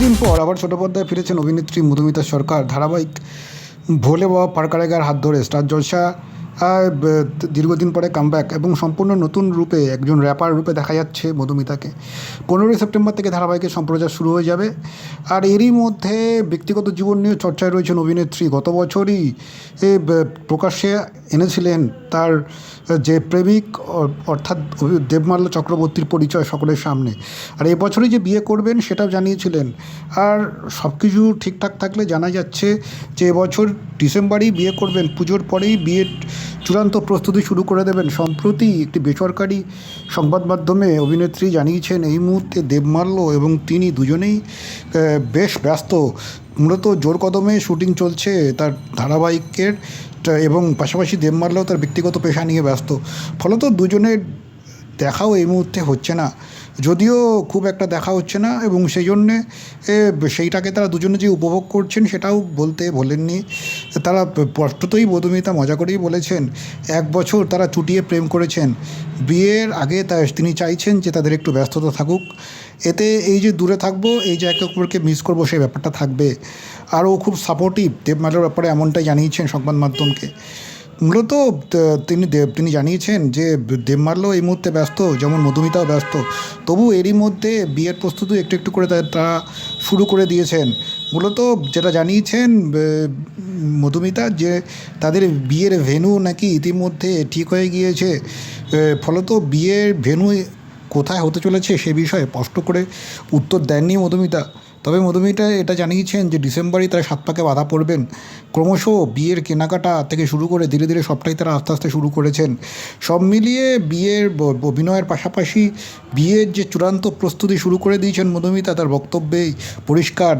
দীর্ঘদিন পর আবার ছোট পর্দায় ফিরেছেন অভিনেত্রী মধুমিতা সরকার। ধারাবাহিক ভোলে বাবা পারকারেগার হাত ধরে স্টার জলসা দীর্ঘদিন পরে কামব্যাক এবং সম্পূর্ণ নতুন রূপে একজন র্যাপার রূপে দেখা যাচ্ছে মধুমিতাকে। পনেরোই সেপ্টেম্বর থেকে ধারাবাহিকের সম্প্রচার শুরু হয়ে যাবে। আর এরই মধ্যে ব্যক্তিগত জীবন নিয়ে চর্চায় রয়েছেন অভিনেত্রী। গত বছরই প্রকাশ্যে এনেছিলেন তার, যে প্রেমিক অর্থাৎ দেবমাল্য চক্রবর্তীর পরিচয় সকলের সামনে। আর এবছরই যে বিয়ে করবেন সেটাও জানিয়েছিলেন। আর সব কিছু ঠিকঠাক থাকলে জানা যাচ্ছে যে এবছর ডিসেম্বরেই বিয়ে করবেন। পুজোর পরেই বিয়ের চূড়ান্ত প্রস্তুতি শুরু করে দেবেন সম্প্রতি একটি বেসরকারি সংবাদ মাধ্যমে অভিনেত্রী জানিয়েছেন, এই মুহূর্তে দেবমাল্য এবং তিনি দুজনেই বেশ ব্যস্ত। মূলত জোর কদমে শুটিং চলছে তার ধারাবাহিকের এবং পাশাপাশি দেবমাল্য তার ব্যক্তিগত পেশা নিয়ে ব্যস্ত। ফলত দুজনের দেখাও এই মুহূর্তে হচ্ছে না। যদিও খুব একটা দেখা হচ্ছে না এবং সেই জন্যে সেইটাকে তারা দুজনে যে উপভোগ করছেন সেটাও বলতে বলেননি। তারা স্পষ্টতই মধুমিতা মজা করেই বলেছেন, এক বছর তারা চুটিয়ে প্রেম করেছেন। বিয়ের আগে তিনি চাইছেন যে তাদের একটু ব্যস্ততা থাকুক। এতে এই যে দূরে থাকব, এই যে একে অপরকে মিস করব, সেই ব্যাপারটা থাকবে। আর ও খুব সাপোর্টিভ দেবমালের ব্যাপারে এমনটাই জানিয়েছেন সংবাদ মাধ্যমকে। মূলত তিনি দেব- তিনি জানিয়েছেন যে দেবমাল্য এই মুহূর্তে ব্যস্ত, যেমন মধুমিতাও ব্যস্ত। তবু এরই মধ্যে বিয়ের প্রস্তুতি একটু একটু করে তারা শুরু করে দিয়েছেন। মূলত যেটা জানিয়েছেন মধুমিতা যে তাদের বিয়ের ভেন্যু নাকি ইতিমধ্যে ঠিক হয়ে গিয়েছে ফলত বিয়ের ভেন্যু কোথায় হতে চলেছে সে বিষয়ে স্পষ্ট করে উত্তর দেননি মধুমিতা। তবে মধুমিতা এটা জানিয়েছেন যে ডিসেম্বরেই তারা সাত পাকে বাধা পড়বেন। ক্রমশ বিয়ের কেনাকাটা থেকে শুরু করে ধীরে ধীরে সবটাই তারা আস্তে আস্তে শুরু করেছেন। সব মিলিয়ে বিয়ের অভিনয়ের পাশাপাশি বিয়ের যে চূড়ান্ত প্রস্তুতি শুরু করে দিয়েছেন মধুমিতা, তার বক্তব্যেই পরিষ্কার